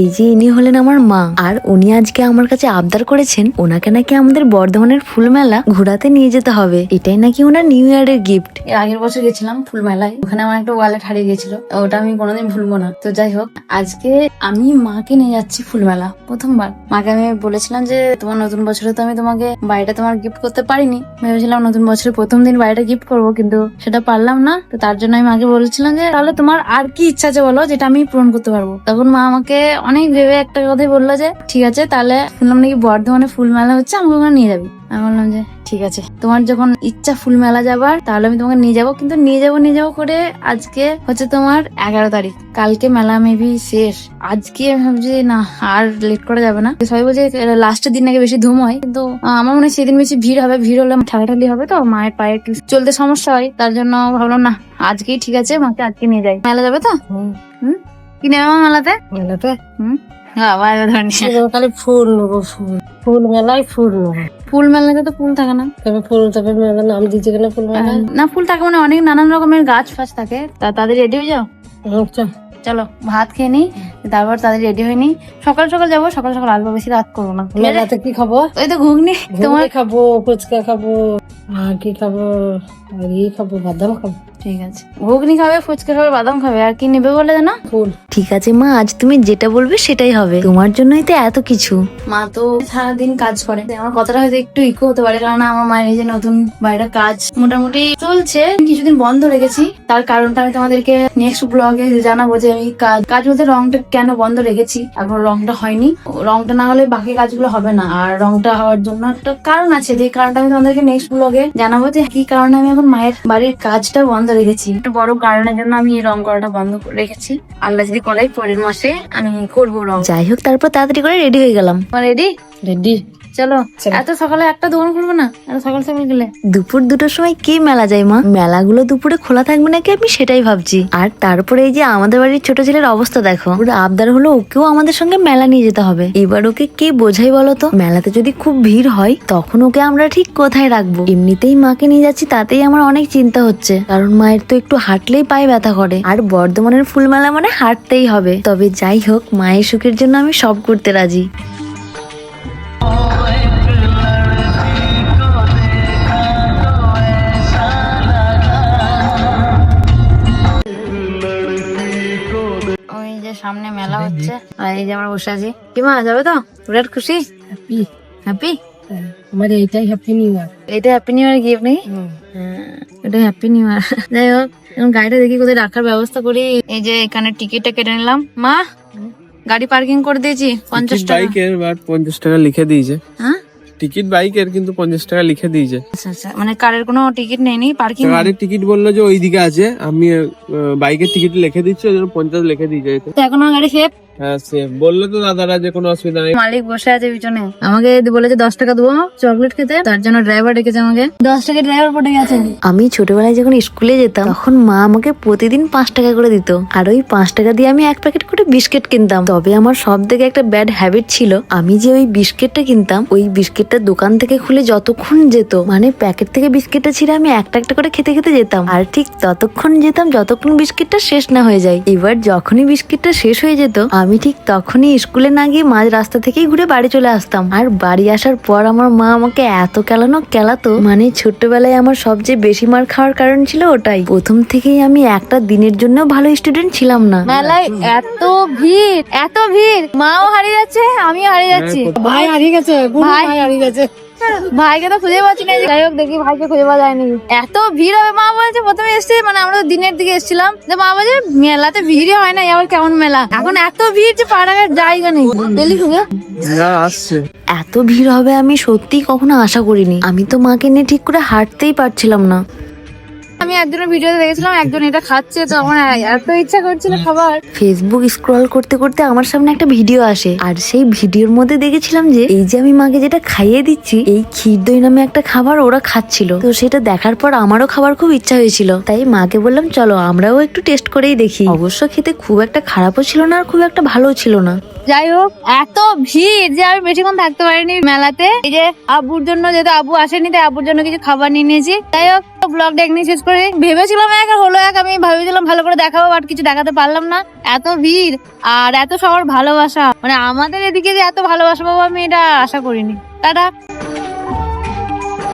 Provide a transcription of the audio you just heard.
এই যে ইনি হলেন আমার মা, আর উনি আজকে আমার কাছে আবদার করেছেন, ওনাকে নাকি আমাদের বর্ধমানের ফুল মেলা ঘোরাতে নিয়ে যেতে হবে। এটাই নাকি ওনার নিউ ইয়ারের গিফট আগের বছর গেছিলাম ফুল মেলায় ওখানে আমার একটা ওয়ালেট হারিয়ে গেছিল, ওটা আমি কোনোদিন ভুলবো না। তো যাই হোক, আজকে আমি মাকে নিয়ে যাচ্ছি ফুল মেলা প্রথমবার। মাকে আমি বলেছিলাম যে, তোমার নতুন বছরে তো আমি তোমাকে বাড়িটা তোমার গিফট করতে পারিনি। ভেবেছিলাম নতুন বছরে প্রথম দিন বাড়িটা গিফট করব, কিন্তু সেটা পারলাম না। তো তার জন্য আমি মাকে বলেছিলাম যে, তাহলে তোমার আর কি ইচ্ছা আছে বলো, যেটা আমি পূরণ করতে পারব? তখন মা আমাকে অনেক ভেবে একটা কথাই বলল যে ঠিক আছে তাহলে শুনলাম নাকি বর্ধমানে ফুল মেলা হচ্ছে আমাকে ওখানে নিয়ে যাবি। আমি বললাম যে ঠিক আছে। তোমার যখন ইচ্ছা ফুল মেলা যাবার তাহলে আমি তোমাকে নিয়ে যাব কিন্তু নিয়ে যাব নিয়ে যাব করে আজকে হচ্ছে তোমার এগারো তারিখ। কালকে মেলা মেবি শেষ। আজকে আমি ভাবছি না আর লেট করা যাবে না। সবাই বলছে লাস্টের দিন নাকি বেশি ধুম হয়? কিন্তু আমার মনে হয় সেদিন বেশি ভিড় হবে ভিড় হলে ঠালাঠালি হবে তো মায়ের পায়ে একটু চলতে সমস্যা হয় তার জন্য ভাবলাম না আজকেই ঠিক আছে মাকে আজকে নিয়ে যাই। মেলা যাবে তো? হুম? কি নেবে মা মেলাতে? মেলাতে? হুম? হ্যাঁ খালি ফুল নেব ফুল। ফুল মেলায় ফুল নেব। ফুল মেলাতে তো ফুল থাকে না। তবে ফুল তবে মেলা নাম দিচ্ছে কেন ফুল মেলা না ফুল থাকে মানে অনেক নানান রকমের গাছ ফাছ থাকে। তা তাদের রেডি হয়ে যাও? চলো। ভাত খেয়ে নি তারপর তাদের রেডি হয়ে নি সকাল সকাল যাব সকাল সকাল আসব বেশি রাত করব না। মেলাতে কি খাব? ওই তো ঘুগনি তোমার? খাব ফুচকা খাব। আর কি খাব আর ই খাব বাদাম খাব। ঠিক আছে। ঘুগনি খাবে ফুচকা খাবে বাদাম খাবে আর কি নেবে বলে জানো? ফুল। ঠিক আছে মা আজ তুমি যেটা বলবে সেটাই হবে। তোমার জন্যই তো এত কিছু। মা তো সারাদিন কাজ করে। আমার কথাটা হয়তো একটু ইকো হতে পারে কারণ আমার মায়ের এই যে নতুন বাড়িটা কাজ মোটামুটি চলছে। কিছুদিন বন্ধ রেখেছি। তার কারণটা আমি তোমাদেরকে নেক্সট ব্লগে জানাব যে আমি কাজ কাজ বলতে রংটা কেন বন্ধ রেখেছি। এখন রংটা হয়নি। রংটা না হলে বাকি কাজগুলো হবে না। আর রংটা হওয়ার জন্য একটা কারণ আছে। যে কারণটা আমি তোমাদেরকে নেক্সট ব্লগে জানাব যে কি কারণে আমি এখন মায়ের বাড়ির কাজটা বন্ধ রেখেছি। একটা বড় কারণের জন্য আমি এই রং করাটা বন্ধ করে রেখেছি। আল্লাহ যদি করে পরের মাসে আমি করব রং। যাই হোক তারপর তাড়াতাড়ি করে রেডি হয়ে গেলাম। রেডি রেডি চলো। এত সকালে একটা দোকান খুলবো না? এত সকাল সকাল গেলে। দুপুর দুটোর সময় কি মেলা যায় মা? মেলাগুলো দুপুরে খোলা থাকবে নাকি আমি সেটাই ভাবছি। আর তারপরে এই যে আমাদের বাড়ির ছোট ছেলের অবস্থা দেখো। ওর আবদার হলো ওকেও আমাদের সঙ্গে মেলা নিয়ে যেতে হবে। এবার ওকে কে বোঝাই বলো তো? মেলাতে যদি খুব ভিড় হয় তখন ওকে আমরা ঠিক কোথায় রাখব? এমনিতেই মাকে নিয়ে যাচ্ছি তাতেই আমার অনেক চিন্তা হচ্ছে। কারণ মায়ের তো একটু হাঁটলেই পায়ে ব্যথা করে। আর বর্ধমানের ফুল মেলা মানে হাঁটতেই হবে। তবে যাই হোক মায়ের সুখের জন্য আমি সব করতে রাজি। যে সামনে মেলা হচ্ছে। আর এই যে আমরা বসে আছি। কি মা যাবে তো? বিরাট খুশি? হ্যাপি হ্যাপি আমার এইটাই হ্যাপি নিউ ইয়ার এটা হ্যাপি নিউ ইয়ার গিফট নাকি? হ্যাঁ, এটা হ্যাপি নিউ ইয়ার যাই হোক এখন গাড়িটা দেখি কোথায় রাখার ব্যবস্থা করি। এই যে এখানে টিকিটটা কেটে নিলাম। মা গাড়ি পার্কিং করে দিয়েছি পঞ্চাশ টাকা। পঞ্চাশ টাকা লিখে দিয়েছে। হ্যাঁ? টিকিট বাইকের কিন্তু পঞ্চাশ টাকা লিখে দিয়েছে। আচ্ছা আচ্ছা মানে কারের কোনো টিকিট নেই পার্কিং? গাড়ির টিকিট বলল যে ওইদিকে আছে। আমি বাইকের টিকিট লিখে দিচ্ছি ওই জন্য পঞ্চাশ লিখে দিয়েছে। এখন গাড়ি সেফ বলল তো দাদারা যে কোনো অসুবিধা নেই। মালিক বসে আছে পিছনে। আমাকে বলেছে দশ টাকা দেবো চকলেট খেতে তার জন্য ড্রাইভার ডেকেছে আমাকে। দশ টাকা ড্রাইভার পড়ে গেছে। আমি ছোটবেলায় যখন স্কুলে যেতাম তখন মা আমাকে প্রতিদিন পাঁচ টাকা করে দিত। আর ওই পাঁচ টাকা দিয়ে আমি এক প্যাকেট করে বিস্কিট কিনতাম। তবে আমার সব থেকে একটা ব্যাড হ্যাবিট ছিল আমি যে ওই বিস্কিটটা কিনতাম ওই বিস্কিটটা দোকান থেকে খুলে যতক্ষণ যেত মানে প্যাকেট থেকে বিস্কিটটা ছিঁড়ে আমি একটা একটা করে খেতে খেতে যেতাম। আর ঠিক ততক্ষণ যেতাম যতক্ষণ বিস্কিটটা শেষ না হয়ে যায়। এবার যখনই বিস্কিটটা শেষ হয়ে যেত আমি ঠিক তখনই স্কুলে না গিয়ে মাঝ রাস্তা থেকেই ঘুরে বাড়ি চলে আসতাম। আর বাড়ি আসার পর আমার মা আমাকে এত কেলানো কেলাতো মানে ছোট্টবেলায় আমার সবচেয়ে বেশি মার খাওয়ার কারণ ছিল ওটাই। প্রথম থেকেই আমি একটা দিনের জন্য ভালো স্টুডেন্ট ছিলাম না। মেলায় এত ভিড় এত ভিড় মাও হারিয়ে যাচ্ছে আমিও হারিয়ে যাচ্ছি। ভাই হারিয়ে গেছে ভাই। ভাই হারিয়ে গেছে। ভাইকে তো খুঁজে পাচ্ছি না যাই হোক দেখি ভাইকে খুঁজে পাওয়া যায়নি। এত ভিড় হবে মা বলছে প্রথমে এসেছি মানে আমরা দিনের দিকে এসেছিলাম। যে মা বলছে মেলাতে ভিড়ই হয় না আবার কেমন মেলা? এখন এত ভিড় যে পাড়াঘাট জায়গা নেই ডেলি খুঁজে? হ্যাঁ আসছে। এত ভিড় হবে আমি সত্যি কখনো আশা করিনি। আমি তো মাকে নিয়ে ঠিক করে হাঁটতেই পারছিলাম না। আমি একজনের ভিডিওতে দেখেছিলাম একজন এটা খাচ্ছে তো আমার এত ইচ্ছা করছিল খাবার। ফেসবুক স্ক্রল করতে করতে আমার সামনে একটা ভিডিও আসে আর সেই ভিডিওর মধ্যে দেখেছিলাম যে এই যে আমি মাকে যেটা খাইয়ে দিচ্ছি এই ক্ষীর দই নামে একটা খাবার ওরা খাচ্ছিল। তো সেটা দেখার পর আমারও খাবার খুব ইচ্ছা হয়েছিল। তাই মাকে বললাম চলো আমরাও একটু টেস্ট করেই দেখি। অবশ্য খেতে খুব একটা খারাপও ছিল না আর খুব একটা ভালো ছিল না। যাই হোক এত ভিড় যে আমি বেশিক্ষণ থাকতে পারিনি মেলাতে। এই যে আবুর জন্য যেহেতু আবু আসেনি তাই আবুর জন্য কিছু খাবার নিয়ে নিয়েছি। যাই হোক ব্লগটা এখানে শেষ করে ভেবেছিলাম এক আর হলো এক, আমি ভেবেছিলাম ভালো করে দেখাবো বাট কিছু দেখাতে পারলাম না। এত ভিড় আর এত সবার ভালোবাসা। মানে আমাদের এদিকে যে এত ভালোবাসা পাবো আমি এটা আশা করিনি। টাটা।